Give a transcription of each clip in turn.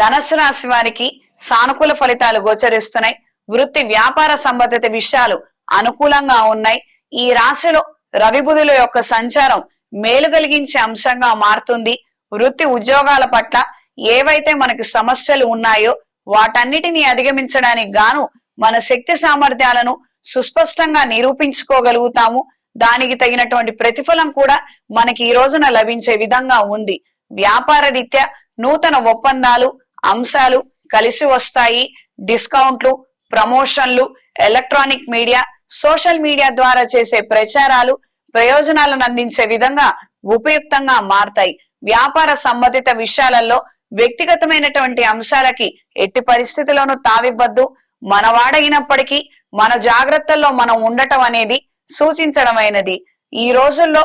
ధనస్సు రాశి వారికి సానుకూల ఫలితాలు గోచరిస్తున్నాయి. వృత్తి వ్యాపార సంబంధిత విషయాలు అనుకూలంగా ఉన్నాయి. ఈ రాశిలో రవి బుధుల యొక్క సంచారం మేలు కలిగించే అంశంగా మారుతుంది. వృత్తి ఉద్యోగాల పట్ల ఏవైతే మనకి సమస్యలు ఉన్నాయో వాటన్నిటిని అధిగమించడానికి గాను మన శక్తి సామర్థ్యాలను సుస్పష్టంగా నిరూపించుకోగలుగుతాము. దానికి తగినటువంటి ప్రతిఫలం కూడా మనకి ఈ రోజున లభించే విధంగా ఉంది. వ్యాపార రీత్యా నూతన ఒప్పందాలు అంశాలు కలిసి వస్తాయి. డిస్కౌంట్లు ప్రమోషన్లు ఎలక్ట్రానిక్ మీడియా సోషల్ మీడియా ద్వారా చేసే ప్రచారాలు ప్రయోజనాలను అందించే విధంగా ఉపయుక్తంగా మారతాయి. వ్యాపార సంబంధిత విషయాలలో వ్యక్తిగతమైనటువంటి అంశాలకి ఎట్టి పరిస్థితుల్లోనూ తావివ్వద్దు. మనవాడైనప్పటికీ మన జాగ్రత్తల్లో మనం ఉండటం అనేది సూచించడమైనది. ఈ రోజుల్లో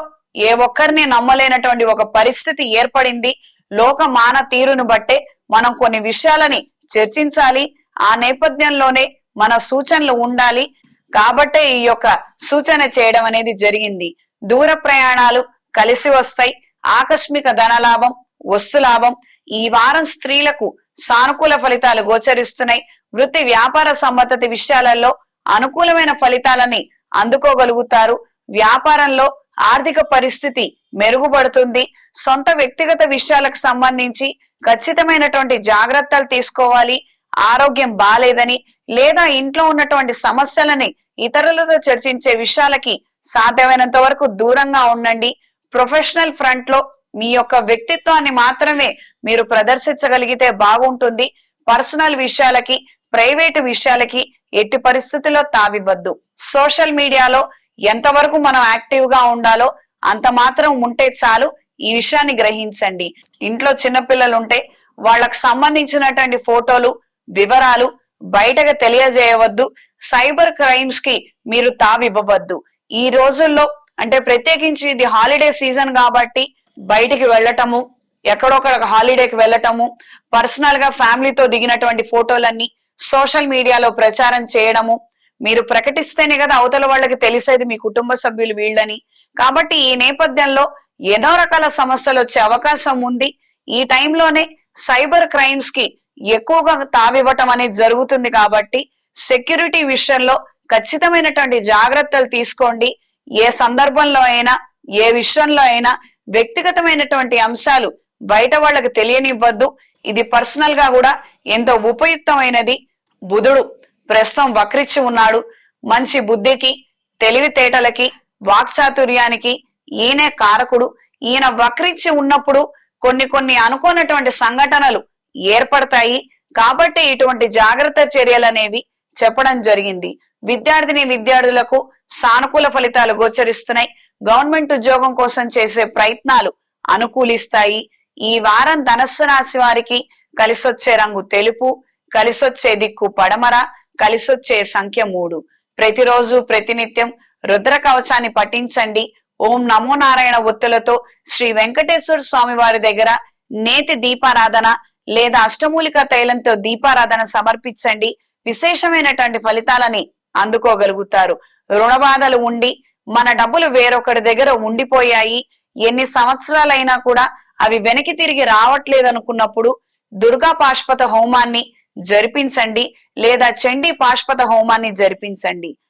ఏ ఒక్కరిని నమ్మలేనటువంటి ఒక పరిస్థితి ఏర్పడింది. లోక మాన తీరును బట్టే మనం కొన్ని విషయాలని చర్చించాలి. ఆ నేపథ్యంలోనే మన సూచనలు ఉండాలి. కాబట్టే ఈ యొక్క సూచన చేయడం అనేది జరిగింది. దూర ప్రయాణాలు కలిసి వస్తాయి. ఆకస్మిక ధనలాభం వస్తు లాభం ఈ వారం స్త్రీలకు సానుకూల ఫలితాలు గోచరిస్తున్నాయి. వృత్తి వ్యాపార సంబంధిత విషయాలలో అనుకూలమైన ఫలితాలని అందుకోగలుగుతారు. వ్యాపారంలో ఆర్థిక పరిస్థితి మెరుగుపడుతుంది. సొంత వ్యక్తిగత విషయాలకు సంబంధించి ఖచ్చితమైనటువంటి జాగ్రత్తలు తీసుకోవాలి. ఆరోగ్యం బాలేదని లేదా ఇంట్లో ఉన్నటువంటి సమస్యలని ఇతరులతో చర్చించే విషయాలకి సాధ్యమైనంత వరకు దూరంగా ఉండండి. ప్రొఫెషనల్ ఫ్రంట్లో మీ యొక్క వ్యక్తిత్వాన్ని మాత్రమే మీరు ప్రదర్శించగలిగితే బాగుంటుంది. పర్సనల్ విషయాలకి ప్రైవేటు విషయాలకి ఎట్టి పరిస్థితుల్లో తావివ్వద్దు. సోషల్ మీడియాలో ఎంతవరకు మనం యాక్టివ్గా ఉండాలో అంత మాత్రం ఉంటే చాలు ఈ విషయాన్ని గ్రహించండి. ఇంట్లో చిన్నపిల్లలు ఉంటే వాళ్ళకు సంబంధించినటువంటి ఫోటోలు వివరాలు బయటకు తెలియజేయవద్దు. సైబర్ క్రైమ్స్కి మీరు తావివ్వవద్దు. ఈ రోజుల్లో అంటే ప్రత్యేకించి ఇది హాలిడే సీజన్ కాబట్టి బయటికి వెళ్ళటము ఎక్కడొక్కడ హాలిడేకి వెళ్ళటము పర్సనల్గా ఫ్యామిలీతో దిగినటువంటి ఫోటోలన్నీ సోషల్ మీడియాలో ప్రచారం చేయడము మీరు ప్రకటిస్తేనే కదా అవతల వాళ్ళకి తెలిసేది మీ కుటుంబ సభ్యులు వీళ్ళని. కాబట్టి ఈ నేపథ్యంలో ఎన్నో రకాల సమస్యలు వచ్చే అవకాశం ఉంది. ఈ టైంలోనే సైబర్ క్రైమ్స్కి ఎక్కువగా తావివ్వటం అనేది జరుగుతుంది కాబట్టి సెక్యూరిటీ విషయంలో ఖచ్చితమైనటువంటి జాగ్రత్తలు తీసుకోండి. ఏ సందర్భంలో అయినా ఏ విషయంలో అయినా వ్యక్తిగతమైనటువంటి అంశాలు బయట వాళ్ళకి తెలియనివ్వద్దు. ఇది పర్సనల్గా కూడా ఎంతో ఉపయుక్తమైనది. బుధుడు ప్రస్తుతం వక్రిచ్చి ఉన్నాడు. మంచి బుద్ధికి తెలివితేటలకి వాక్చాతుర్యానికి ఈయనే కారకుడు. ఈయన వక్రించి ఉన్నప్పుడు కొన్ని కొన్ని అనుకోనటువంటి సంఘటనలు ఏర్పడతాయి. కాబట్టి ఇటువంటి జాగ్రత్త చర్యలు అనేవి చెప్పడం జరిగింది. విద్యార్థిని విద్యార్థులకు సానుకూల ఫలితాలు గోచరిస్తున్నాయి. గవర్నమెంట్ ఉద్యోగం కోసం చేసే ప్రయత్నాలు అనుకూలిస్తాయి. ఈ వారం ధనస్సు రాశి వారికి కలిసొచ్చే రంగు తెలుపు కలిసొచ్చే దిక్కు పడమర కలిసొచ్చే సంఖ్య మూడు. ప్రతిరోజు ప్రతినిత్యం రుద్ర కవచాన్ని పఠించండి. ఓం నమో నారాయణ ఒత్తులతో శ్రీ వెంకటేశ్వర స్వామి వారి దగ్గర నేతి దీపారాధన లేదా అష్టమూలిక తైలంతో దీపారాధన సమర్పించండి. విశేషమైనటువంటి ఫలితాలని అందుకోగలుగుతారు. రుణబాధలు ఉండి మన డబ్బులు వేరొకరి దగ్గర ఉండిపోయాయి. ఎన్ని సంవత్సరాలైనా కూడా అవి వెనక్కి తిరిగి రావట్లేదు అనుకున్నప్పుడు దుర్గా పాష్పత హోమాన్ని జరిపించండి లేదా చండీ పాష్పత హోమాన్ని జరిపించండి.